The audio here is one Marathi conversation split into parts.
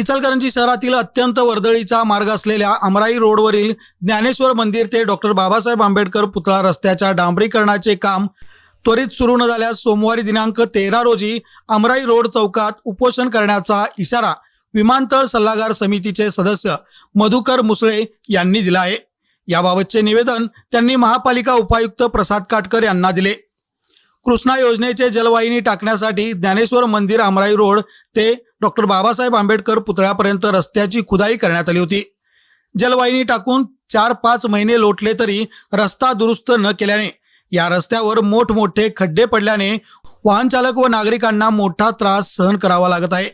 इचलकरंजी शहरातील अत्यंत वर्दळीचा मार्ग असलेल्या अमराई रोडवरील ज्ञानेश्वर मंदिर ते डॉक्टर बाबासाहेब आंबेडकर पुतळा रस्त्याच्या डांबरीकरणाचे काम त्वरित सुरू न झाल्यास सोमवारी दिनांक तेरा रोजी अमराई रोड चौकात उपोषण करण्याचा इशारा विमानतळ सल्लागार समितीचे सदस्य मधुकर मुसळे यांनी दिला आहे. याबाबतचे निवेदन त्यांनी महापालिका उपायुक्त प्रसाद काटकर यांना दिले. कृष्णा योजनेचे जलवाहिनी टाकण्यासाठी ज्ञानेश्वर मंदिर अमराई रोड ते डॉक्टर बाबासाहेब आंबेडकर पुतळ्यापर्यंत रस्त्याची खुदाई करण्यात आली होती. जलवाहिनी टाकून चार पाच महिने लोटले तरी रस्ता दुरुस्त न केल्याने या रस्त्यावर मोठमोठे खड्डे पडल्याने वाहनचालक व नागरिकांना मोठा त्रास सहन करावा लागत आहे.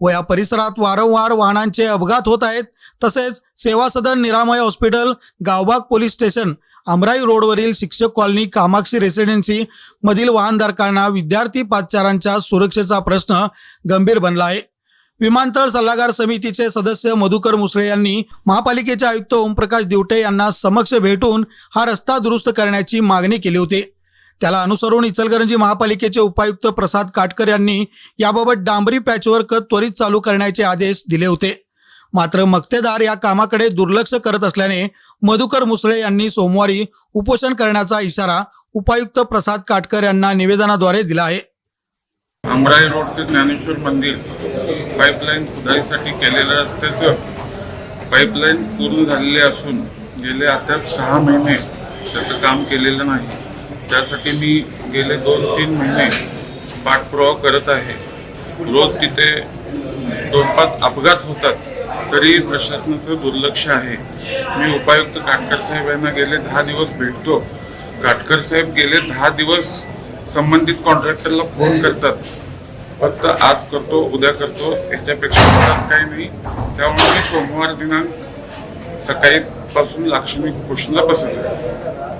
व या परिसरात वारंवार वाहनांचे अपघात होत आहेत. तसेच Seva Sadan Niramay hospital Gaobag police station Amrai रोडवरील शिक्षक कॉलनी कामाक्षी रेसिडेन्सी मधील वाहनधारकांना विद्यार्थी पादचारांच्या सुरक्षेचा प्रश्न गंभीर बनला आहे. विमानतळ सल्लागार समितीचे सदस्य मधुकर मुसळे यांनी महापालिकेचे आयुक्त ओमप्रकाश दिवटे यांना समक्ष भेटून हा रस्ता दुरुस्त करण्याची मागणी केली होती. त्याला अनुसरून इचलकरंजी महापालिकेचे उपायुक्त प्रसाद काटकर यांनी याबाबत डांबरी पॅचवर्क त्वरित चालू करण्याचे आदेश दिले होते. मात्र मक्तेदार या कामाकडे दुर्लक्ष करत असल्याने मधुकर मुसळे यांनी सोमवारी उपोषण करण्याचा इशारा उपायुक्त प्रसाद काटकर यांना निवेदनाद्वारे दिला आहे. अमराई रोड ते ज्ञानेश्वर मंदिर पाईपलाईन खुदाईसाठी केलेल्या रस्त्याचं पाईपलाईन पूर्ण झालेली असून गेले अद्याप सहा महिने त्याचं काम केलेलं नाही. त्यासाठी मी गेले दोन तीन महिने पाठपुरावा करत आहे. रोज तिथे दोन पाच अपघात होतात. तरी प्रशासनाचं दुर्लक्ष आहे. मी उपायुक्त काटकर साहेब यांना गेले दहा दिवस भेटतो. काटकर साहेब गेले दहा दिवस संबंधित कॉन्ट्रॅक्टरला फोन करतात. फक्त आज करतो उद्या करतो याच्यापेक्षा काही नाही. त्यामुळे मी सोमवार दिनांक सकाळीपासून लाक्षणिक घोषणा बसत आहे.